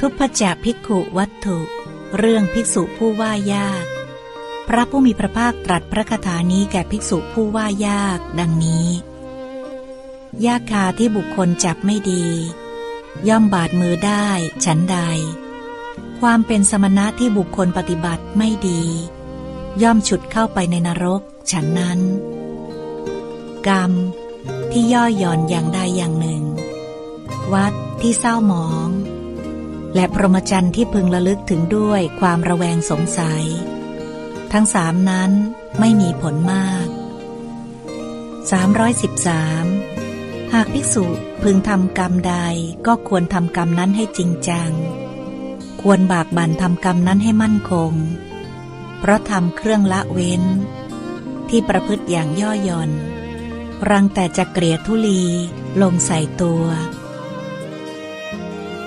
ทุพพจะภิกขุวัตถุ เรื่องภิกษุผู้ว่ายาก พระผู้มีพระภาคตรัสพระคาถานี้แก่ภิกษุผู้ว่ายาก ดังนี้ ยากคาที่บุคคลจับไม่ดี ย่อมบาดมือได้ฉันใด ความเป็นสมณะที่บุคคลปฏิบัติไม่ดี ย่อมฉุดเข้าไปในนรก ฉันนั้น กรรม ที่ย่อหย่อนอย่างใดอย่างหนึ่ง วัดที่เศร้าหมอง และพรหมจรรย์ที่พึงระลึกถึงด้วยความระแวงสงสัย ทั้งสามนั้นไม่มีผลมาก 313 หากภิกษุพึงทำกรรมใดก็ควรทำกรรมนั้นให้จริงจัง ควรบากบั่นทำกรรมนั้นให้มั่นคง เพราะทำเครื่องละเว้น ที่ประพฤติอย่างย่อหย่อน รังแต่จะเกลียดทุลีลงใส่ตัว